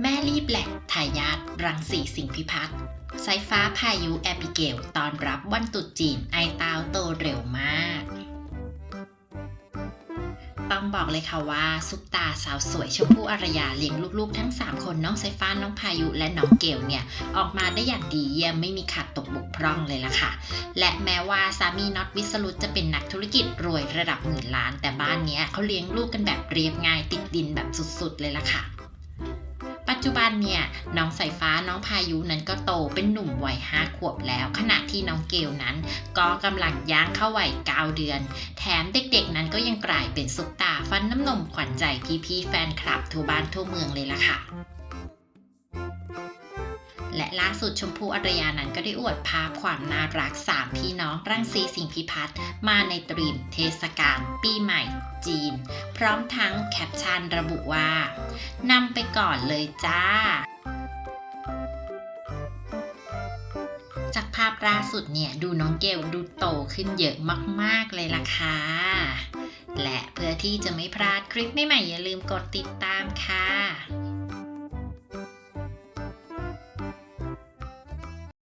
แม่รีบแหลกทายาทรังสีสิงห์พิพัฒน์สายฟ้าพายุแอบิเกลตอนรับวันตรุษจีนไอตาวโตเร็วมาก ต้องบอกเลยค่ะว่า ซุปตาสาวสวยชมพู่อารยาเลี้ยงลูกๆ ทั้ง 3 คนน้องสายฟ้าน้องพายุและน้องเกลเนี่ย ออกมาได้อย่างดีเยี่ยมไม่มีขาดตกบกพร่องเลยล่ะค่ะ และแม้ว่าสามีน็อตวิสรุตจะเป็นนักธุรกิจรวยระดับหมื่นล้าน แต่บ้านเนี้ยเขาเลี้ยงลูกกันแบบเรียบง่ายติดดินแบบสุดๆเลยล่ะค่ะ จจุบันเนี่ยน้องสายฟ้าน้องพายุนั้นก็โตเป็นหนุ่มวัยห้าขวบแล้ว ขณะที่น้องเกลนั้นก็กำลังย่างเข้าวัยเก้าเดือน แถมเด็กๆนั้นก็ยังกลายเป็นซุปตาฟันน้ำนมขวัญใจพี่ๆแฟนคลับทั่วบ้านทั่วเมืองเลยล่ะค่ะ และล่าสุดชมพู่อารยานั้นก็ได้อวดภาพความน่ารักสามพี่น้องรังสีสิงห์พิพัฒน์มาในตรีมเทศกาลปีใหม่จีน พร้อมทั้งแคปชั่นระบุว่านำไปก่อนเลยจ้าจากภาพล่าสุดเนี่ยดูน้องเกลดูโตขึ้นเยอะมาก ๆ เลยล่ะค่ะ และเพื่อที่จะไม่พลาดคลิปใหม่ๆอย่าลืมกดติดตามค่ะ